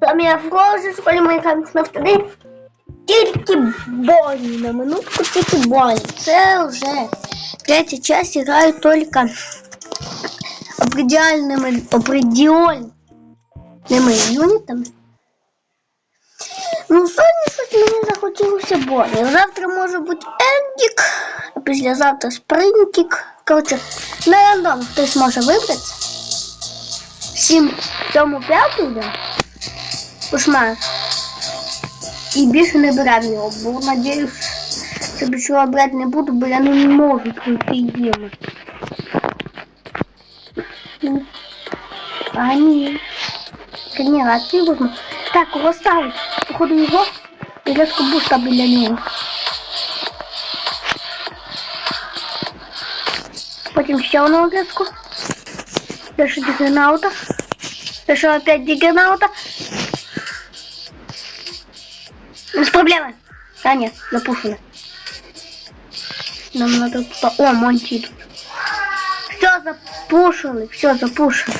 Там я Фрози, школі Майнкрафт на вторий. Тільки Бонні, на минутку тільки Бонні. Це вже третя часть граю тільки определенными, определенными юнитами. Ну, сьогодні щось мені захотілося Бонні. Завтра може бути Ендік, а післязавтра Спринтік. Коротше, на рандом хтось може вибрати. Всім цьому п'яту йде. Кошмар. І більше не берем його, бо надіюсь, що більше його брати не буду, бо я не можу пройти їм. А ні. Ні, а ти возьму. Так, кого ставить? Походу його і резко буста біля нього. Потім ще одного резку. Дальше дигенаута. Дальше опять дигенаута. Без проблемы. А, нет, запушено. Нам надо туда... О, Монти тут. Все запушили, все запушили.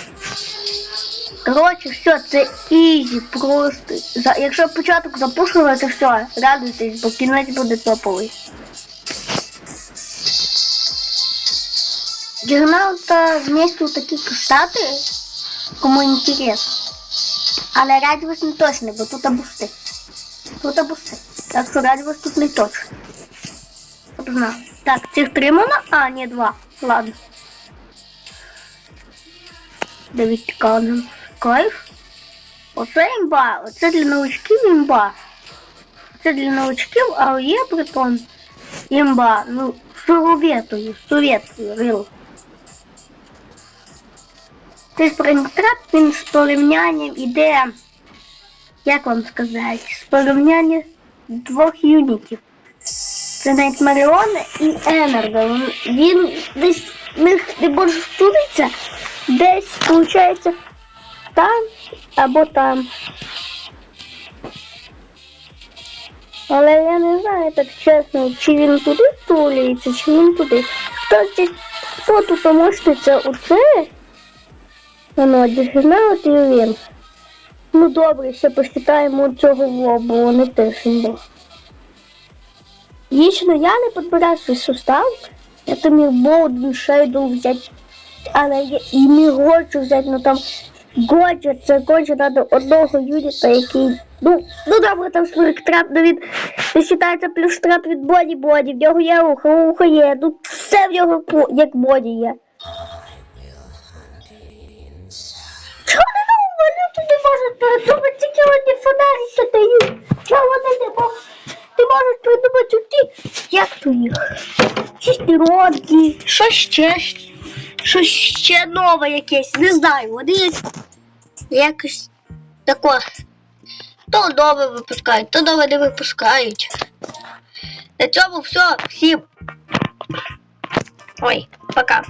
Короче, все, це ізі, просто. За, якщо початок запушили, то все, радуйтесь, бо кінець буде топовий. Дігнаута вместе такі штати, кому інтересно. Але радіус не точно, бо тут Бусти. Тут бусти. Так що радіус тут не точно. От знаю. Так, цих три можна? А, ні, два. Ладно. Дивіться, нам кайф. Оце імба, оце для новичків імба. Це для новичків, а є притом імба, ну, суроветою, советською, рил. Цей спрингтрап, він з порівнянням іде, як вам сказати, з порівняння двох юнітів. Це навіть Маріона і Енерго. Він десь них не може втулитися, десь, виходить, там або там. Але я не знаю так чесно, чи він туди втулюється, чи він туди. Хто, хто тут помощниця оце? Воно дігнаут і він. Ну добре, ще посчитаємо цього лобу, теж імба. Лично я не підбираю свій сустав. Я там міг Болден Шейдл взяти. Але я і не хочу взяти, ну там Годжа, це Годжа треба одного юніта, який. Ну, ну добре, там трап, ну він не вважається плюс трап від боді боді, в нього є ухо, ухо є, ну все в нього як боді є. Придумати, тільки одні фонарі ще дають? Чого вони не можуть? Ти можеш придумати ті, як то їх? Шестеронки, що ще? Щось ще нове якесь, не знаю, вони якось тако. То нове випускають, то нове не випускають. На цьому все, всім. Ой, пока.